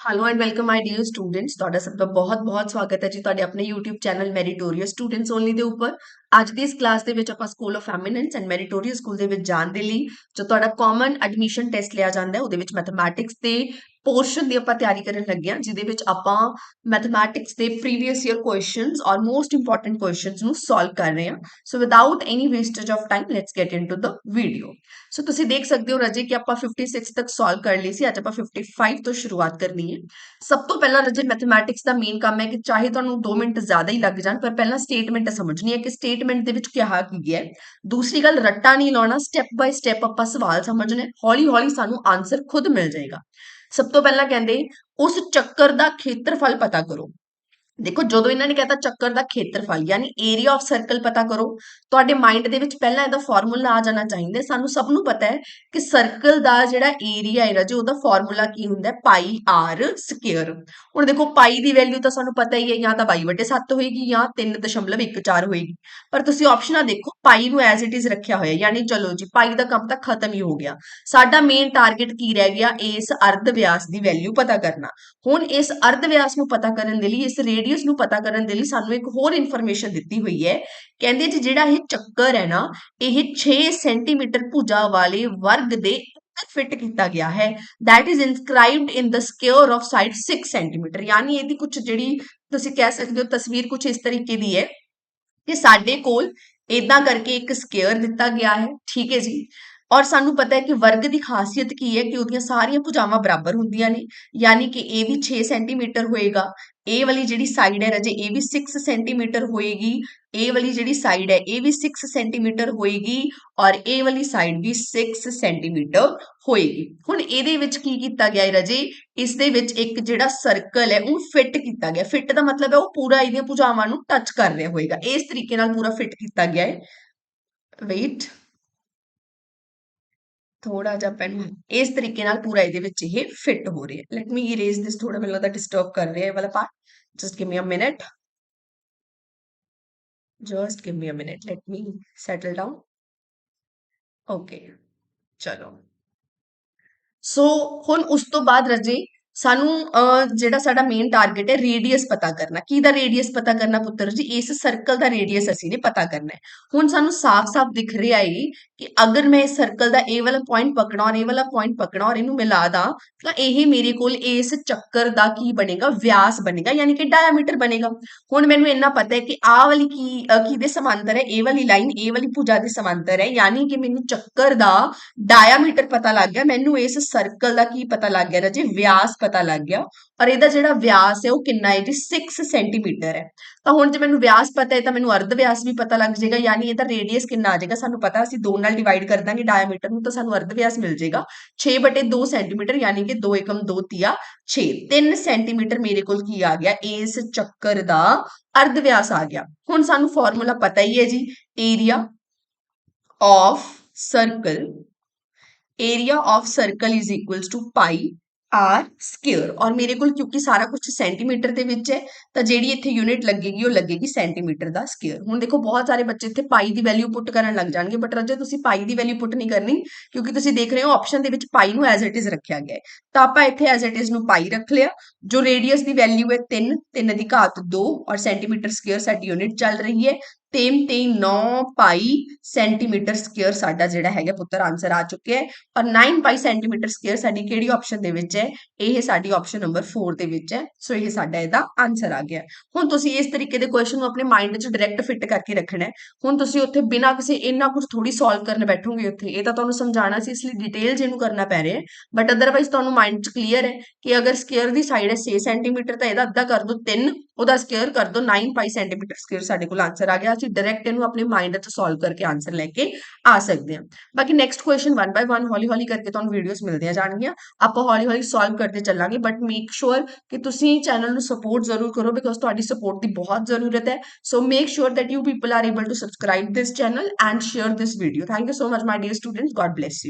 Hello and welcome my dear students ਤੁਹਾਡਾ ਸਭ ਦਾ ਬਹੁਤ-ਬਹੁਤ ਸਵਾਗਤ ਹੈ ਜੀ। ਤੁਹਾਡੇ ਆਪਣੇ YouTube channel meritorious students only ਦੇ ਉੱਪਰ। ਅੱਜ ਦੀ ਇਸ ਕਲਾਸ ਦੇ ਵਿੱਚ ਆਪਾਂ school of eminence and meritorious school ਦੇ ਵਿੱਚ ਜਾਣ ਦੇ ਲਈ ਜੋ ਤੁਹਾਡਾ ਕਾਮਨ ਐਡਮਿਸ਼ਨ ਟੈਸਟ ਲਿਆ ਜਾਂਦਾ ਹੈ, ਉਹਦੇ ਵਿੱਚ ਮੈਥਮੈਟਿਕਸ ਦੇ ਪੋਰਸ਼ਨ ਦੀ ਆਪਾਂ ਤਿਆਰੀ ਕਰਨ ਲੱਗੇ ਹਾਂ, ਜਿਹਦੇ ਵਿੱਚ ਆਪਾਂ ਮੈਥਮੈਟਿਕਸ ਦੇ ਪ੍ਰੀਵੀਅਸ ਈਅਰ ਕੁਐਸਚਨਸ ਔਰ ਮੋਸਟ ਇੰਪੋਰਟੈਂਟ ਕੁਐਸਚਨਸ ਨੂੰ ਸੋਲਵ ਕਰ ਰਹੇ ਹਾਂ। So without any wastage of time let's get into the video so ਤੁਸੀਂ ਦੇਖ ਸਕਦੇ ਹੋ ਰਜੇ ਕਿ ਆਪਾਂ 56 ਤੱਕ ਸੋਲਵ ਕਰ ਲਈ ਸੀ, ਅੱਜ ਆਪਾਂ 55 ਤੋਂ ਸ਼ੁਰੂਆਤ ਕਰਨੀ ਹੈ। ਸਭ ਤੋਂ ਪਹਿਲਾਂ ਰਜੇ ਮੈਥਮੈਟਿਕਸ ਦਾ ਮੇਨ ਕੰਮ ਹੈ ਕਿ ਚਾਹੇ ਤੁਹਾਨੂੰ 2 ਮਿੰਟ ਜ਼ਿਆਦਾ ਹੀ ਲੱਗ ਜਾਣ, ਪਰ ਪਹਿਲਾਂ ਸਟੇਟਮੈਂਟ ਸਮਝਣੀ ਹੈ ਕਿ ਸਟੇਟ ਸਟੇਟਮੈਂਟ ਦੇ ਵਿੱਚ ਕਿਹਾ ਕੀ ਗਿਆ ਹੈ? ਦੂਸਰੀ ਗੱਲ, ਰੱਟਾ ਨਹੀਂ ਲਾਉਣਾ ਸਟੈਪ ਬਾਈ ਸਟੈਪ ਆਪਾਂ ਸਵਾਲ ਸਮਝਣੇ, ਹੌਲੀ ਹੌਲੀ ਸਾਨੂੰ ਆਨਸਰ ਖੁਦ ਮਿਲ ਜਾਏਗਾ। ਸਭ ਤੋਂ ਪਹਿਲਾਂ ਕਹਿੰਦੇ, ਉਸ ਚੱਕਰ ਦਾ ਖੇਤਰਫਲ ਪਤਾ ਕਰੋ। ਦੇਖੋ, ਜਦੋਂ ਇਹਨਾਂ ਨੇ ਕਹਤਾ ਚੱਕਰ ਦਾ ਖੇਤਰਫਲ ਯਾਨੀ ਏਰੀਆ ਆਫ ਸਰਕਲ ਪਤਾ ਕਰੋ, ਤੁਹਾਡੇ ਮਾਈਂਡ ਦੇ ਵਿੱਚ ਪਹਿਲਾਂ ਇਹਦਾ ਫਾਰਮੂਲਾ ਆ ਜਾਣਾ ਚਾਹੀਦਾ। ਸਾਨੂੰ ਸਭ ਨੂੰ ਪਤਾ ਹੈ ਕਿ ਸਰਕਲ ਦਾ ਜਿਹੜਾ ਏਰੀਆ ਹੈ ਰਾਜੇ, ਉਹਦਾ ਫਾਰਮੂਲਾ ਕੀ ਹੁੰਦਾ ਹੈ? ਪਾਈ ਆਰ ਸਕੁਅਰ ਹੁਣ ਦੇਖੋ ਪਾਈ ਦੀ ਵੈਲਿਊ ਤਾਂ ਸਾਨੂੰ ਪਤਾ ਹੀ ਹੈ, ਜਾਂ ਤਾਂ 22/7 ਹੋਏਗੀ, ਜਾਂ 3.14 ਹੋਏਗੀ। ਪਰ ਤੁਸੀਂ ਆਪਸ਼ਨਾਂ ਦੇਖੋ ਪਾਈ ਨੂੰ ਐਜ਼ ਇਟ ਇਜ਼ ਰੱਖਿਆ ਹੋਇਆ, ਯਾਨੀ ਚਲੋ ਜੀ ਪਾਈ ਦਾ ਕੰਮ ਤਾਂ ਖਤਮ ਹੀ ਹੋ ਗਿਆ। ਸਾਡਾ ਮੇਨ ਟਾਰਗੇਟ ਕੀ ਰਹਿ ਗਿਆ? ਇਸ ਅਰਧ ਵਿਆਸ ਦੀ ਵੈਲਿਊ ਪਤਾ ਕਰਨਾ। ਹੁਣ ਇਸ ਅਰਧ ਵਿਆਸ ਨੂੰ ਪਤਾ ਕਰਨ ਦੇ ਲਈ, ਇਸ ਰੇਡੀ ਰੇਡੀਅਸ ਨੂੰ ਪਤਾ ਕਰਨ ਦੇ ਲਈ ਸਾਨੂੰ ਇੱਕ ਹੋਰ ਇਨਫੋਰਮੇਸ਼ਨ ਦਿੱਤੀ ਹੋਈ ਹੈ। ਕਹਿੰਦੇ ਜੀ ਜਿਹੜਾ ਇਹ ਚੱਕਰ ਹੈ ਨਾ, ਇਹ 6 ਸੈਂਟੀਮੀਟਰ ਭੁਜਾ ਵਾਲੇ ਵਰਗ ਦੇ ਫਿਟ ਕੀਤਾ ਗਿਆ ਹੈ। That is inscribed in the square of side 6 centimetre ਯਾਨੀ ਇਹਦੀ ਕੁਝ ਜਿਹੜੀ ਤੁਸੀਂ ਕਹਿ ਸਕਦੇ ਹੋ ਤਸਵੀਰ ਕੁਝ ਇਸ ਤਰੀਕੇ ਦੀ ਹੈ ਕਿ ਸਾਡੇ ਕੋਲ ਇਦਾਂ ਕਰਕੇ ਇੱਕ ਸਕੇਅਰ ਦਿੱਤਾ ਗਿਆ ਹੈ। ਠੀਕ ਹੈ ਜੀ। ਔਰ ਸਾਨੂੰ ਪਤਾ ਹੈ ਕਿ ਵਰਗ ਦੀ ਖਾਸੀਅਤ ਕੀ ਹੈ ਕਿ ਉਹਦੀਆਂ ਸਾਰੀਆਂ ਭੁਜਾਵਾਂ ਬਰਾਬਰ ਹੁੰਦੀਆਂ ਨੇ, ਯਾਨੀ ਕਿ ਇਹ ਵੀ 6 ਸੈਂਟੀਮੀਟਰ ਹੋਏਗਾ, ਇਹ ਵਾਲੀ ਜਿਹੜੀ ਸਾਈਡ ਹੈ ਰਜੇ, ਇਹ ਵੀ 6 ਸੈਂਟੀਮੀਟਰ ਹੋਏਗੀ, ਇਹ ਵਾਲੀ ਜਿਹੜੀ ਸਾਈਡ ਹੈ, ਇਹ ਵੀ 6 ਸੈਂਟੀਮੀਟਰ ਹੋਏਗੀ ਔਰ ਇਹ ਵਾਲੀ ਸਾਈਡ ਵੀ 6 ਸੈਂਟੀਮੀਟਰ ਹੋਏਗੀ। ਹੁਣ ਇਹਦੇ ਵਿੱਚ ਕੀ ਕੀਤਾ ਗਿਆ ਹੈ ਰਜੇ? ਇਸ ਦੇ ਵਿੱਚ ਇੱਕ ਜਿਹੜਾ ਸਰਕਲ ਹੈ, ਉਹ ਫਿੱਟ ਕੀਤਾ ਗਿਆ। ਫਿੱਟ ਦਾ ਮਤਲਬ ਹੈ ਉਹ ਪੂਰਾ ਇਹਦੀਆਂ ਭੁਜਾਵਾਂ ਨੂੰ ਟੱਚ ਕਰ ਰਿਹਾ ਹੋਏਗਾ। ਇਸ ਤਰੀਕੇ ਨਾਲ ਪੂਰਾ ਫਿੱਟ ਕੀਤਾ ਗਿਆ ਹੈ। ਵੇਟ ਥੋੜਾ ਜਿਹਾ ਪੈਨ ਇਸ ਤਰੀਕੇ ਨਾਲ ਪੂਰਾ ਇਹਦੇ ਵਿੱਚ ਇਹ ਫਿੱਟ ਹੋ ਰਿਹਾ ਹੈ ਲੈਟ ਮੀ ਇਰੇਜ਼ ਦਿਸ ਥੋੜਾ ਮੈਨੂੰ ਲੱਗਦਾ ਡਿਸਟਰਬ ਕਰ ਰਿਹਾ ਹੈ ਇਹ ਵਾਲਾ part just give me a minute just give me a minute let me settle down okay ਚਲੋ ਸੋ ਹੁਣ ਉਸ ਤੋਂ ਬਾਅਦ ਰਜੇ ਸਾਨੂੰ ਜਿਹੜਾ ਸਾਡਾ ਮੇਨ ਟਾਰਗੇਟ ਹੈ ਰੇਡੀਅਸ ਪਤਾ ਕਰਨਾ। ਕੀ ਦਾ ਰੇਡੀਅਸ ਪਤਾ ਕਰਨਾ ਪੁੱਤਰ ਜੀ? ਇਸ ਸਰਕਲ ਦਾ ਰੇਡੀਅਸ ਅਸੀਂ ਨੇ ਪਤਾ ਕਰਨਾ। ਹੈ ਹੁਣ ਸਾਨੂੰ ਸਾਫ਼-ਸਾਫ਼ ਦਿਖ ਰਿਹਾ ਹੈ ਕਿ ਅਗਰ ਮੈਂ ਇਸ ਸਰਕਲ ਦਾ ਇਹ ਵਾਲਾ ਪੁਆਇੰਟ ਪਕੜਾਂ ਔਰ ਇਹ ਵਾਲਾ ਪੁਆਇੰਟ ਪਕੜਾਂ ਔਰ ਇਹਨੂੰ ਮਿਲਾ ਦਾਂ, ਤਾਂ ਇਹ ਮੇਰੇ ਕੋਲ ਇਸ ਚੱਕਰ ਦਾ ਕੀ ਬਣੇਗਾ? ਵਿਆਸ ਬਣੇਗਾ, ਯਾਨੀ ਕਿ ਡਾਇਆਮੀਟਰ ਬਣੇਗਾ। ਹੁਣ ਮੈਨੂੰ ਇੰਨਾ ਪਤਾ ਹੈ ਕਿ ਆਹ ਵਾਲੀ ਕੀ ਦੇ ਸਮਾਂਤਰ ਹੈ? ਇਹ ਵਾਲੀ ਲਾਈਨ ਇਹ ਵਾਲੀ ਭੁਜਾ ਦੇ ਸਮਾਂਤਰ ਹੈ। ਯਾਨੀ ਕਿ ਮੈਨੂੰ ਚੱਕਰ ਦਾ ਡਾਇਆਮੀਟਰ ਪਤਾ ਲੱਗ ਗਿਆ। ਮੈਨੂੰ ਇਸ ਸਰਕਲ ਦਾ ਕੀ ਪਤਾ ਲੱਗ ਗਿਆ ਰਾਜੇ? ਵਿਆਸ ਪਤਾ ਲੱਗ ਗਿਆ। ਔਰ ਇਹਦਾ ਜਿਹੜਾ ਵਿਆਸ ਹੈ ਉਹ ਕਿੰਨਾ ਹੈ? ਜੀ 6 ਸੈਂਟੀਮੀਟਰ ਹੈ। ਤਾਂ ਹੁਣ ਜੇ ਮੈਨੂੰ ਵਿਆਸ ਪਤਾ ਹੈ ਤਾਂ ਮੈਨੂੰ ਅਰਧ ਵਿਆਸ ਵੀ ਪਤਾ ਲੱਗ ਜਾਏਗਾ, ਯਾਨੀ ਇਹਦਾ ਰੇਡੀਅਸ ਕਿੰਨਾ ਆ ਜਾਏਗਾ? ਸਾਨੂੰ ਪਤਾ ਅਸੀਂ 2 ਨਾਲ ਡਿਵਾਈਡ ਕਰ ਦਾਂਗੇ ਡਾਇਮੀਟਰ ਨੂੰ ਤਾਂ ਸਾਨੂੰ ਅਰਧ ਵਿਆਸ ਮਿਲ ਜਾਏਗਾ। 6/2 ਸੈਂਟੀਮੀਟਰ ਯਾਨੀ ਕਿ 2 ਏਕਮ 2 ਤੀਆ 6 3 ਸੈਂਟੀਮੀਟਰ ਮੇਰੇ ਕੋਲ ਕੀ ਆ ਗਿਆ? ਇਸ ਚੱਕਰ ਦਾ ਅਰਧ ਵਿਆਸ ਆ ਗਿਆ। ਹੁਣ ਸਾਨੂੰ ਫਾਰਮੂਲਾ ਪਤਾ ਹੀ ਹੈ ਜੀ। Area of circle area of circle is equals to pi r square ਔਰ ਮੇਰੇ ਕੋਲ ਕਿਉਂਕਿ ਸਾਰਾ ਕੁਝ ਸੈਂਟੀਮੀਟਰ ਦੇ ਵਿੱਚ ਹੈ, ਤਾਂ ਜਿਹੜੀ ਇੱਥੇ ਯੂਨਿਟ ਲੱਗੇਗੀ, ਉਹ ਲੱਗੇਗੀ ਸੈਂਟੀਮੀਟਰ ਦਾ ਸਕੁਅਰ ਹੁਣ ਦੇਖੋ, ਬਹੁਤ ਸਾਰੇ ਬੱਚੇ ਇੱਥੇ ਪਾਈ ਦੀ ਵੈਲਿਊ ਪੁੱਟ ਕਰਨ ਲੱਗ ਜਾਣਗੇ ਬਟ ਰੱਜੇ ਤੁਸੀਂ ਪਾਈ ਦੀ ਵੈਲਿਊ ਪੁੱਟ ਨਹੀਂ ਕਰਨੀ, ਕਿਉਂਕਿ ਤੁਸੀਂ ਦੇਖ ਰਹੇ ਹੋ ਆਪਸ਼ਨ ਦੇ ਵਿੱਚ ਪਾਈ ਨੂੰ ਐਜ਼ ਇਟ ਇਜ਼ ਰੱਖਿਆ ਗਿਆ ਹੈ। ਤਾਂ ਆਪਾਂ ਇੱਥੇ ਐਜ਼ ਇਟ ਇਜ਼ ਨੂੰ ਪਾਈ ਰੱਖ ਲਿਆ, ਜੋ ਰੇਡੀਅਸ ਦੀ ਵੈਲਿਊ ਹੈ 3 3 ਦੀ ਘਾਤ 2 ਔਰ ਸੈਂਟੀਮੀਟਰ ਸਕੁਅਰ ਸਾਡੀ ਯੂਨਿਟ ਚੱਲ ਰਹੀ ਹੈ। ਤੇਮ ਤੇ 9 ਪਾਈ ਸੈਂਟੀਮੀਟਰ ਸਕੁਅਰ ਸਾਡਾ ਜਿਹੜਾ ਹੈਗਾ ਪੁੱਤਰ ਆਨਸਰ ਆ ਚੁੱਕਿਆ ਹੈ ਔਰ 9 ਪਾਈ ਸੈਂਟੀਮੀਟਰ ਸਕੁਅਰ ਸਾਡੀ ਕਿਹੜੀ ਆਪਸ਼ਨ ਦੇ ਵਿੱਚ ਹੈ? ਇਹ ਸਾਡੀ ਆਪਸ਼ਨ ਨੰਬਰ 4 ਦੇ ਵਿੱਚ ਹੈ। ਸੋ ਇਹ ਸਾਡਾ ਇਹਦਾ ਆਨਸਰ ਆ ਗਿਆ। ਹੁਣ ਤੁਸੀਂ ਇਸ ਤਰੀਕੇ ਦੇ ਕੁਐਸਚਨ ਨੂੰ ਆਪਣੇ ਮਾਈਂਡ 'ਚ ਡਾਇਰੈਕਟ ਫਿੱਟ ਕਰਕੇ ਰੱਖਣਾ ਹੈ। ਹੁਣ ਤੁਸੀਂ ਉੱਥੇ ਬਿਨਾਂ ਕਿਸੇ ਇੰਨਾ ਕੁਝ ਥੋੜੀ ਸੋਲਵ ਕਰਨ ਬੈਠੋਗੇ ਉੱਥੇ, ਇਹ ਤਾਂ ਤੁਹਾਨੂੰ ਸਮਝਾਉਣਾ ਸੀ, ਇਸ ਲਈ ਡਿਟੇਲ ਜਿਹਨੂੰ ਕਰਨਾ ਪੈ ਰਿਹਾ ਹੈ। ਬਟ ਅਦਰਵਾਈਜ਼ ਤੁਹਾਨੂੰ ਮਾਈਂਡ 'ਚ ਕਲੀਅਰ ਹੈ ਕਿ ਅਗਰ ਸਕੁਅਰ ਦੀ ਸਾਈਡ ਹੈ 6 ਸੈਂਟੀਮੀਟਰ ਤਾਂ ਇਹਦਾ ਅੱਧਾ ਕਰ ਦਿਓ 3 ਉਹਦਾ ਸਕੁਅਰ ਕਰ ਦਿਓ 9 ਪਾਈ ਸੈਂਟੀਮੀਟਰ ਸਕੁਅਰ ਸਾਡੇ ਕੋਲ ਆਨਸਰ ਆ ਗਿਆ। ਅਸੀਂ ਡਾਇਰੈਕਟ ਇਹਨੂੰ ਆਪਣੇ ਮਾਈਂਡ 'ਚ ਸੋਲਵ ਕਰਕੇ ਆਨਸਰ ਲੈ ਕੇ ਆ ਸਕਦੇ ਹਾਂ ਬਾਕੀ ਨੈਕਸਟ ਕੁਐਸਚਨ 1 ਬਾਈ 1 ਹੌਲੀ ਹੌਲੀ ਕਰਕੇ ਤੁਹਾਨੂੰ ਵੀਡੀਓਜ਼ ਮਿਲਦੀਆਂ ਜਾਣਗੀਆਂ ਆਪਾਂ ਹੌਲੀ ਹੌਲੀ ਸੋਲਵ ਕਰਦੇ ਚੱਲਾਂਗੇ ਬਟ ਮੇਕ ਸ਼ੋਰ ਕਿ ਤੁਸੀਂ ਚੈਨਲ ਨੂੰ ਸਪੋਰਟ ਜ਼ਰੂਰ ਕਰੋ ਬਿਕੋਜ਼ ਤੁਹਾਡੀ ਸਪੋਰਟ ਦੀ ਬਹੁਤ ਜ਼ਰੂਰਤ ਹੈ so make sure that you people are able to subscribe this channel and share this video. Thank you so much, my dear students. God bless you.